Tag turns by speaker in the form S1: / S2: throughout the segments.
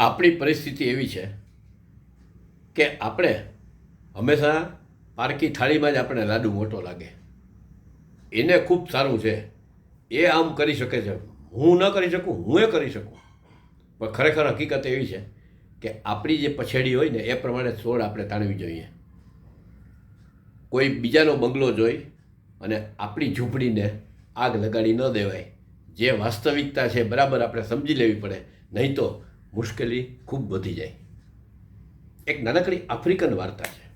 S1: આપણી પરિસ્થિતિ એવી છે કે આપણે હંમેશા પારકી થાળીમાં જ આપણે લાડુ મોટો લાગે. એને ખૂબ સારું છે. એ આમ કરી શકે છે. હું ન કરી શકું હું એ કરી શકું. પણ ખરેખર હકીકત એવી છે કે આપણી જે પછેડી હોય ને એ પ્રમાણે છોડ આપણે તાણવી જોઈએ. કોઈ બીજાનો બંગલો જોઈ અને આપણી ઝૂંપડીને આગ લગાડી ન દેવાય. જે વાસ્તવિકતા છે બરાબર આપણે સમજી લેવી પડે. નહીં તો મુશ્કેલી ખૂબ વધી જાય. એક નાનકડી આફ્રિકન વાર્તા છે.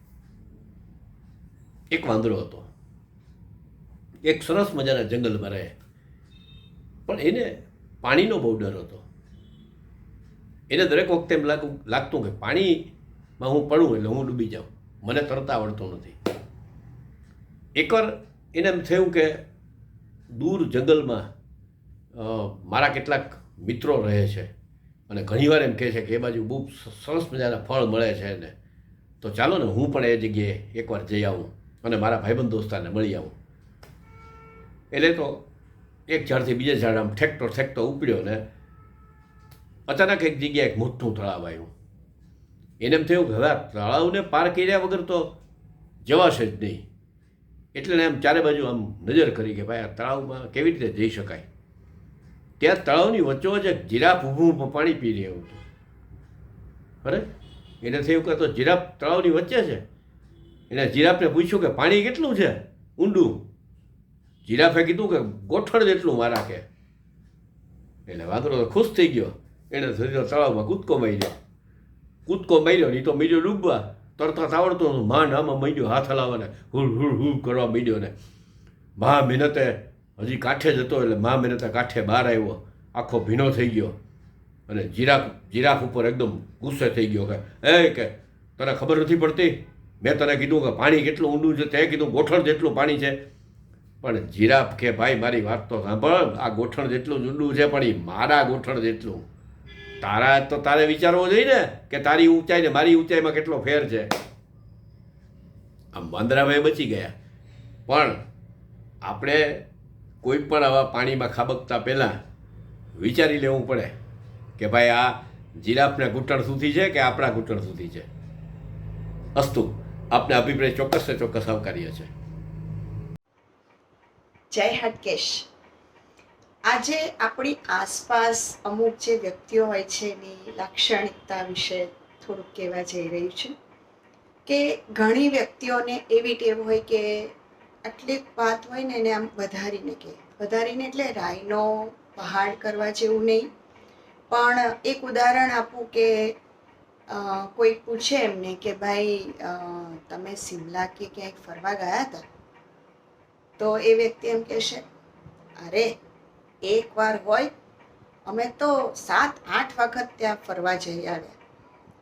S1: એક વાંદરો હતો. એક સરસ મજાના જંગલમાં રહે. પણ એને પાણીનો બહુ ડર હતો. એને દરેક વખતે એમ લાગું, લાગતું કે પાણીમાં હું પડું એટલે હું ડૂબી જાઉં. મને તરતા આવડતું નથી. એકવાર એને એમ થયું કે દૂર જંગલમાં મારા કેટલાક મિત્રો રહે છે. અને ઘણીવાર એમ કહે છે કે એ બાજુ બહુ સરસ મજાના ફળ મળે છે ને, તો ચાલો ને હું પણ એ જગ્યાએ એકવાર જઈ આવું અને મારા ભાઈબંધ દોસ્તારને મળી આવું. એટલે તો એક ઝાડથી બીજા ઝાડ આમ ઠેકતો ઠેકતો ઉપડ્યો ને, અચાનક એક જગ્યાએ એક મોટું તળાવ આવ્યું. એને એમ થયું કે હવે તળાવને પાર કર્યા વગર તો જવાશે જ નહીં. એટલે એમ ચારે બાજુ આમ નજર કરી કે ભાઈ આ તળાવમાં કેવી રીતે જઈ શકાય? ત્યાં તળાવની વચ્ચોવચ્ચ એક જીરાફ ઊભું પાણી પી રહ્યું હતું. અરે એને થયું કે તો જીરાફ તળાવની વચ્ચે છે. એને જીરાફને પૂછ્યું કે પાણી કેટલું છે? ઊંડું. જીરાફે કીધું કે ગોઠણ જેટલું મારા કે. એટલે વાંદરો તો ખુશ થઈ ગયો. એને સીધો તળાવમાં કૂદકો માર્યો. કૂદકો માર્યો નહીં તો મીડ્યો ડૂબવા. તરતા આવડતો. માંડ આમાં માંડ્યો હાથ હલાવવાને, હુળ હુળ હુળ કરવા માંડ્યો ને. મહા મહેનતે હજી કાંઠે જતો એટલે મા મહેનતા કાંઠે બહાર આવ્યો. આખો ભીનો થઈ ગયો. અને જીરાફ જીરાફ ઉપર એકદમ ગુસ્સે થઈ ગયો કે, એ કે, તને ખબર નથી પડતી? મેં તને કીધું કે પાણી કેટલું ઊંડું છે, તે કીધું, ગોઠણ જેટલું પાણી છે. પણ જીરાફ કે, ભાઈ, મારી વાત તો સાંભળ, આ ગોઠણ જેટલું જ ઊંડું છે, પણ એ મારા ગોઠણ જેટલું. તારા તો તારે વિચારવો જોઈએ ને, કે તારી ઊંચાઈ ને મારી ઊંચાઈમાં કેટલો ફેર છે. આમ વાંદરાભાઈ બચી ગયા. પણ આપણે કોઈ પણ આવા પાણીમાં ખાબકતા પહેલાં વિચારી લેવું પડે કે ભાઈ આ જીરાફને ઘૂંટણ સુધી છે કે આપણા ઘૂંટણ સુધી છે? અસ્તુ, આપને અભિપ્રાય ચોક્કસ ને ચોક્કસ આવકાર્ય છે
S2: જય હટકેશ. આજે આપણી આસપાસ અમુક જે વ્યક્તિઓ હોય છે એની લાક્ષણિકતા વિશે થોડુંક કહેવા જઈ રહ્યું છે કે ઘણી વ્યક્તિઓને એવી ટેવ હોય કે આટલી વાત હોય ને એને આમ વધારીને કહે વધારીને એટલે રાઈનો પહાડ કરવા જેવું નહીં. પણ એક ઉદાહરણ આપું કે કોઈ પૂછે એમને કે ભાઈ તમે સિમલા કે ક્યાંક ફરવા ગયા હતા? તો એ વ્યક્તિ એમ કહેશે, અરે, એક વાર હોય. અમે તો સાત, આઠ વખત ત્યાં ફરવા જઈ આવ્યા.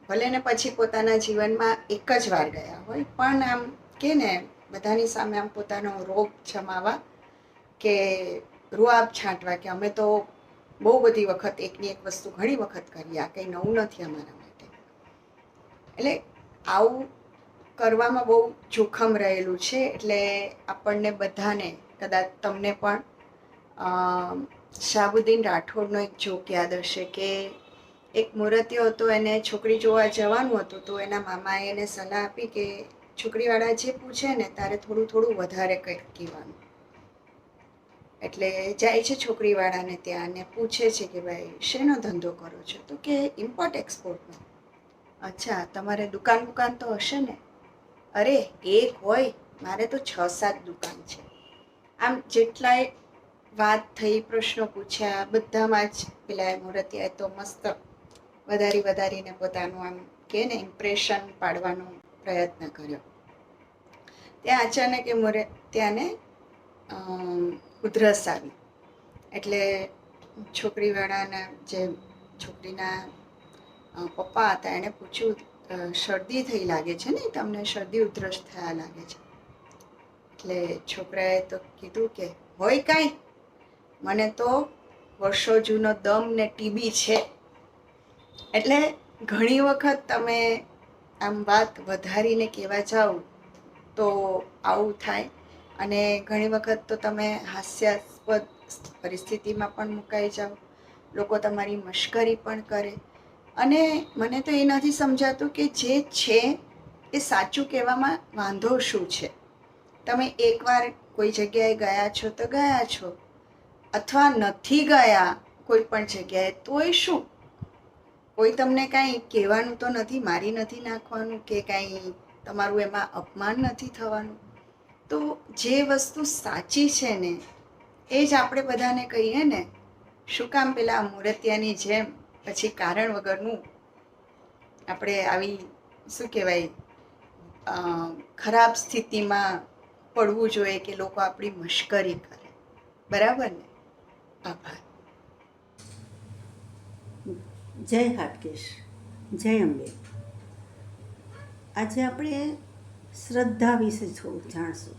S2: ભલે ને પછી પોતાના જીવનમાં એક જ વાર ગયા હોય, પણ આમ કે ને બધાની સામે આમ પોતાનો રોગ જમાવા કે રૂઆબ છાંટવા કે અમે તો બહુ બધી વખત એકની એક વસ્તુ ઘણી વખત કરી, આ કંઈ નવું નથી અમારા માટે. એટલે આવું કરવામાં બહુ જોખમ રહેલું છે, એટલે આપણને બધાને કદાચ તમને પણ શાહબુદ્દીન રાઠોડનો એક જોક યાદ હશે કે એક મૂર્તિઓ હતો, એને છોકરી જોવા જવાનું હતું, તો એના મામાએ એને સલાહ આપી કે છોકરીવાળા જે પૂછે ને, તારે થોડું થોડું વધારે કંઈક કહેવાનું. એટલે જાય છે છોકરીવાળાને ત્યાં ને પૂછે છે કે ભાઈ, શેનો ધંધો કરો છો? તો કે ઇમ્પોર્ટ એક્સપોર્ટનો અચ્છા, તમારે દુકાન બુકાન તો હશે ને? અરે, એક હોય, મારે તો છ સાત દુકાન છે. આમ જેટલાય વાત થઈ, પ્રશ્નો પૂછ્યા, બધામાં જ પેલા મૂર્તિયાએ તો મસ્ત વધારી વધારીને પોતાનું આમ કે ને ઇમ્પ્રેશન પાડવાનો પ્રયત્ન કર્યો. ત્યાં અચાનક એ મોરે ત્યાંને ઉધરસ આવી. એટલે છોકરીવાળાના જે છોકરીના પપ્પા હતા, એણે પૂછ્યું શરદી થઈ લાગે છે ને? તમને શરદી ઉધરસ થયા લાગે છે. એટલે છોકરાએ તો કીધું કે, હોય કાંઈ? મને તો વર્ષો જૂનો દમ ને ટીબી છે. એટલે ઘણી વખત તમે આમ વાત વધારીને કહેવા જાઓ તો આવું થાય. અને ઘણી વખત તો તમે હાસ્યાસ્પદ પરિસ્થિતિમાં પણ મુકાઈ જાઓ. લોકો તમારી મશ્કરી પણ કરે. અને મને તો એ નથી સમજાતું કે જે છે એ સાચું કહેવામાં વાંધો શું છે? તમે એકવાર કોઈ જગ્યાએ ગયા છો તો ગયા છો. અથવા નથી ગયા કોઈ પણ જગ્યાએ તોય શું? કોઈ તમને કાંઈ કહેવાનું તો નથી, મારી નથી નાખવાનું કે કાંઈ તમારું એમાં અપમાન નથી થવાનું. તો જે વસ્તુ સાચી છે ને, એ જ આપણે બધાને કહીએ ને, શું કામ પેલા મૂર્તિયાની જેમ, પછી કારણ વગરનું આપણે આવી, શું કહેવાય ખરાબ સ્થિતિમાં પડવું જોઈએ કે લોકો આપણી મશ્કરી કરે. બરાબર ને? આભાર.
S3: જય હાટકેશ. જય અંબે. આજે આપણે શ્રદ્ધા વિશે થોડુંક જાણશું.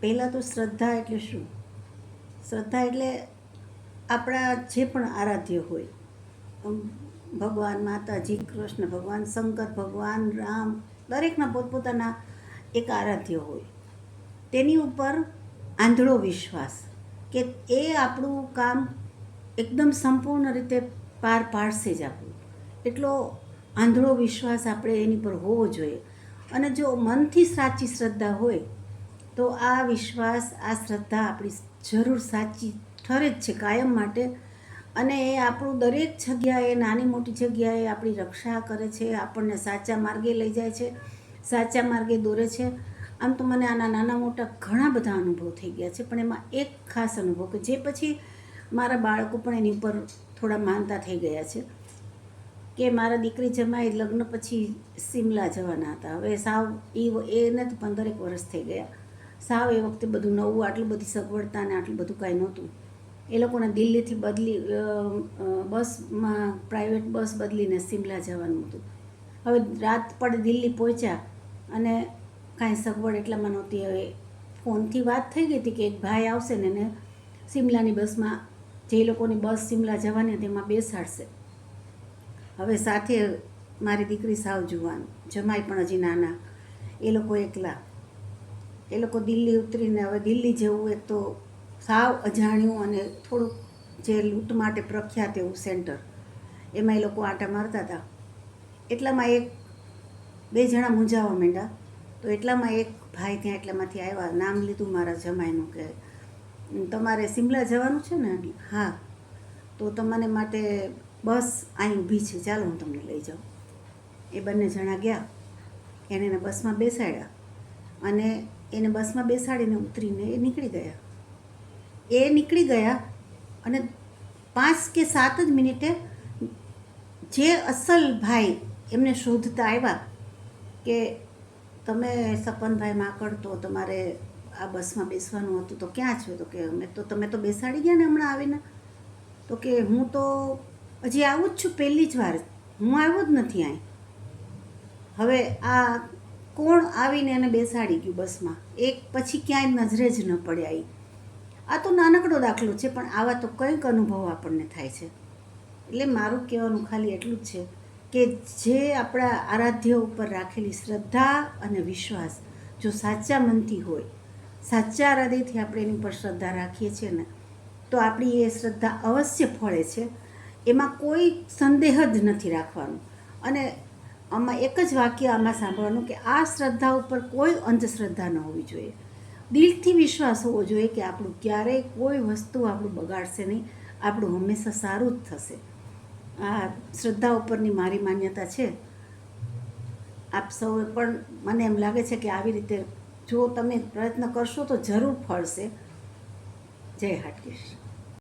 S3: પહેલાં તો શ્રદ્ધા એટલે શું? શ્રદ્ધા એટલે આપણા જે પણ આરાધ્ય હોય ભગવાન માતાજી, કૃષ્ણ ભગવાન, શંકર ભગવાન, રામ, દરેકના પોતપોતાના એક આરાધ્ય હોય. તેની ઉપર આંધળો વિશ્વાસ કે એ આપણું કામ એકદમ સંપૂર્ણ રીતે પાર પાડશે જ આપણું. એટલો આંધળો વિશ્વાસ આપણે એની પર હોવો જોઈએ. અને જો મનથી સાચી શ્રદ્ધા હોય, તો આ વિશ્વાસ, આ શ્રદ્ધા આપણી જરૂર સાચી ઠરે જ છે કાયમ માટે. અને એ આપણું દરેક જગ્યાએ, નાની મોટી જગ્યાએ આપણી રક્ષા કરે છે, આપણને સાચા માર્ગે લઈ જાય છે, સાચા માર્ગે દોરે છે. આમ તો મને આના નાના મોટા ઘણા બધા અનુભવ થઈ ગયા છે, પણ એમાં એક ખાસ અનુભવ કે જે પછી મારા બાળકો પણ એની ઉપર થોડા માનતા થઈ ગયા છે. કે મારા દીકરી જમાઈ લગ્ન પછી સિમલા જવાના હતા. હવે સાવ એ એને તો પંદરેક વર્ષ થઈ ગયા. સાવ એ વખતે બધું નવું, આટલું બધી સગવડતા ને આટલું બધું કાંઈ નહોતું. એ લોકોને દિલ્હીથી બદલી બસમાં પ્રાઇવેટ બસ બદલીને સિમલા જવાનું હતું. હવે રાત પડે દિલ્હી પહોંચ્યા અને કાંઈ સગવડ એટલામાં નહોતી. હવે ફોનથી વાત થઈ ગઈ હતી કે એક ભાઈ આવશે ને એને સિમલાની બસમાં, જે લોકોની બસ સિમલા જવાની હતી એમાં બેસાડશે. હવે સાથે મારી દીકરી સાવ જુવાન, જમાઈ પણ હજી નાના. એ લોકો એકલા. એ લોકો દિલ્હી ઉતરીને હવે દિલ્હી જેવું એક તો સાવ અજાણ્યું અને થોડુંક જે લૂંટ માટે પ્રખ્યાત એવું સેન્ટર, એમાં એ લોકો આંટા મારતા હતા. એટલામાં એક, બે જણા મૂંઝાવા માંડ્યા. તો એટલામાં એક ભાઈ ત્યાં એટલામાંથી આવ્યા, નામ લીધું મારા જમાઈનું કે તમારે સિમલા જવાનું છે ને? હા. તો તમને માટે બસ અહીં ઊભી છે. ચાલો હું તમને લઈ જાઉં. એ બંને જણા ગયા. એને એને બસમાં બેસાડ્યા અને એને બસમાં બેસાડીને ઉતરીને એ નીકળી ગયા. એ નીકળી ગયા અને પાંચ કે સાત જ મિનિટે જે અસલ ભાઈ એમને શોધતા આવ્યા કે તમે સપનભાઈ માકડ તો તમારે આ બસમાં બેસવાનું હતું તો ક્યાં છો? તો કે અમે તો તમે તો બેસાડી ગયા ને હમણાં આવીને. તો કે હું તો હજી આવું જ છું, પહેલી જ વાર. હું આવ્યો જ નથી અહીં. હવે આ કોણ આવીને એને બેસાડી ગયું બસમાં? એક પછી ક્યાંય નજરે જ ન પડ્યા એ આ તો નાનકડો દાખલો છે, પણ આવા તો કંઈક અનુભવ આપણને થાય છે. એટલે મારું કહેવાનું ખાલી એટલું જ છે કે જે આપણા આરાધ્ય ઉપર રાખેલી શ્રદ્ધા અને વિશ્વાસ, જો સાચા મનથી હોય, સાચા હૃદયથી આપણે એની પર શ્રદ્ધા રાખીએ છીએ ને, તો આપણી એ શ્રદ્ધા અવશ્ય ફળે છે. એમાં કોઈ સંદેહ જ નથી રાખવાનો. અને આમાં એક જ વાક્ય આમાં સાંભળવાનું કે આ શ્રદ્ધા ઉપર કોઈ અંધશ્રદ્ધા ન હોવી જોઈએ. દિલથી વિશ્વાસ હોવો જોઈએ કે આપણું ક્યારેય કોઈ વસ્તુ આપણું બગાડશે નહીં. આપણું હંમેશા સારું જ થશે. આ શ્રદ્ધા ઉપરની મારી માન્યતા છે. આપ સૌએ પણ મને એમ લાગે છે કે આવી રીતે જો તમે પ્રયત્ન કરશો તો જરૂર ફળશે. જય હાટકેશ.